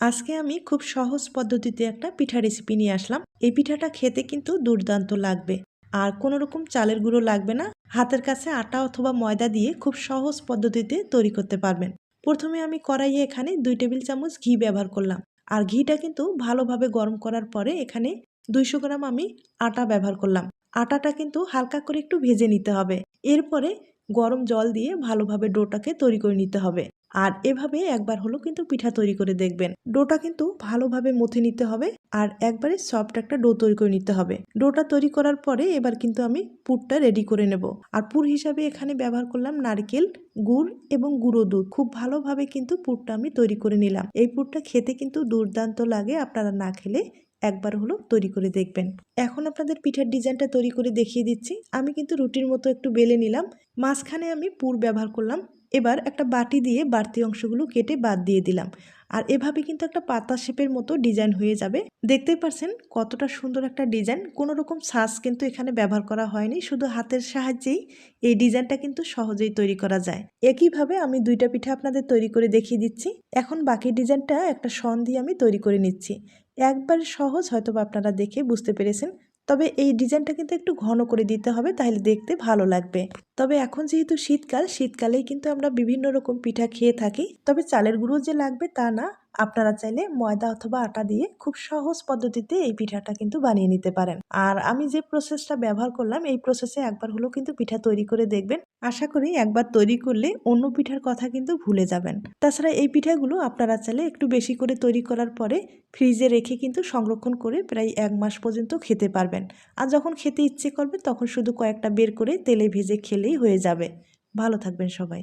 আজকে আমি খুব সহজ পদ্ধতিতে একটা পিঠা রেসিপি নিয়ে আসলাম। এই পিঠাটা খেতে কিন্তু দুর্দান্ত লাগবে। আর কোনো রকম চালের গুঁড়ো লাগবে না। হাতের কাছে আটা অথবা ময়দা দিয়ে খুব সহজ পদ্ধতিতে তৈরি করতে পারবেন। প্রথমে আমি কড়াইয়ে এখানে দুই টেবিল চামচ ঘি ব্যবহার করলাম। আর ঘিটা কিন্তু ভালোভাবে গরম করার পরে এখানে দুইশো গ্রাম আমি আটা ব্যবহার করলাম। আটাটা কিন্তু হালকা করে একটু ভেজে নিতে হবে। এরপরে গরম জল দিয়ে ভালোভাবে ডোটাকে তৈরি করে নিতে হবে। আর এভাবে একবার হলো কিন্তু পিঠা তৈরি করে দেখবেন। ডোটা কিন্তু ভালোভাবে মথে নিতে হবে আর একবারে সফট একটা ডো তৈরি করে নিতে হবে। ডোটা তৈরি করার পরে এবার কিন্তু আমি পুরটা রেডি করে নেব। আর পুর হিসাবে এখানে ব্যবহার করলাম নারকেল, গুড় এবং গুঁড়ো দুধ। খুব ভালোভাবে কিন্তু পুরটা আমি তৈরি করে নিলাম। এই পুরটা খেতে কিন্তু দুর্দান্ত লাগে, আপনারা না খেলে একবার হলো তৈরি করে দেখবেন। এখন আপনাদের পিঠার ডিজাইনটা তৈরি করে দেখিয়ে দিচ্ছি। আমি কিন্তু রুটির মতো একটু বেলে নিলাম। মাঝখানে আমি পুর ব্যবহার করলাম। এবার একটা বাটি দিয়ে বাড়তি অংশগুলো কেটে বাদ দিয়ে দিলাম। আর এভাবে কিন্তু একটা পাতা শেপের মতো ডিজাইন হয়ে যাবে। দেখতেই পারছেন কতটা সুন্দর একটা ডিজাইন। কোনো রকম সাজ কিন্তু এখানে ব্যবহার করা হয়নি। শুধু হাতের সাহায্যেই এই ডিজাইনটা কিন্তু সহজেই তৈরি করা যায়। একইভাবে আমি দুইটা পিঠা আপনাদের তৈরি করে দেখিয়ে দিচ্ছি। এখন বাকি ডিজাইনটা একটা সন দিয়ে আমি তৈরি করে নিচ্ছি। একবার সহজ হয়তো আপনারা দেখে বুঝতে পেরেছেন। তবে এই ডিজাইনটা কিন্তু একটু ঘন করে দিতে হবে, তাহলে দেখতে ভালো লাগবে। তবে এখন যেহেতু শীতকাল, শীতকালেই কিন্তু আমরা বিভিন্ন রকম পিঠা খেয়ে থাকি। তবে চালের গুঁড়ো যে লাগবে তা না। আপনারা চাইলে ময়দা অথবা আটা দিয়ে খুব সহজ পদ্ধতিতে এই পিঠাটা কিন্তু বানিয়ে নিতে পারেন। আর আমি যে প্রসেসটা ব্যবহার করলাম, এই প্রসেসে একবার হলেও কিন্তু পিঠা তৈরি করে দেখবেন। আশা করি একবার তৈরি করলে অন্য পিঠার কথা কিন্তু ভুলে যাবেন। তাছাড়া এই পিঠাগুলো আপনারা চাইলে একটু বেশি করে তৈরি করার পরে ফ্রিজে রেখে কিন্তু সংরক্ষণ করে প্রায় এক মাস পর্যন্ত খেতে পারবেন। আর যখন খেতে ইচ্ছে করবে, তখন শুধু কয়েকটা বের করে তেলে ভেজে খেলেই হয়ে যাবে। ভালো থাকবেন সবাই।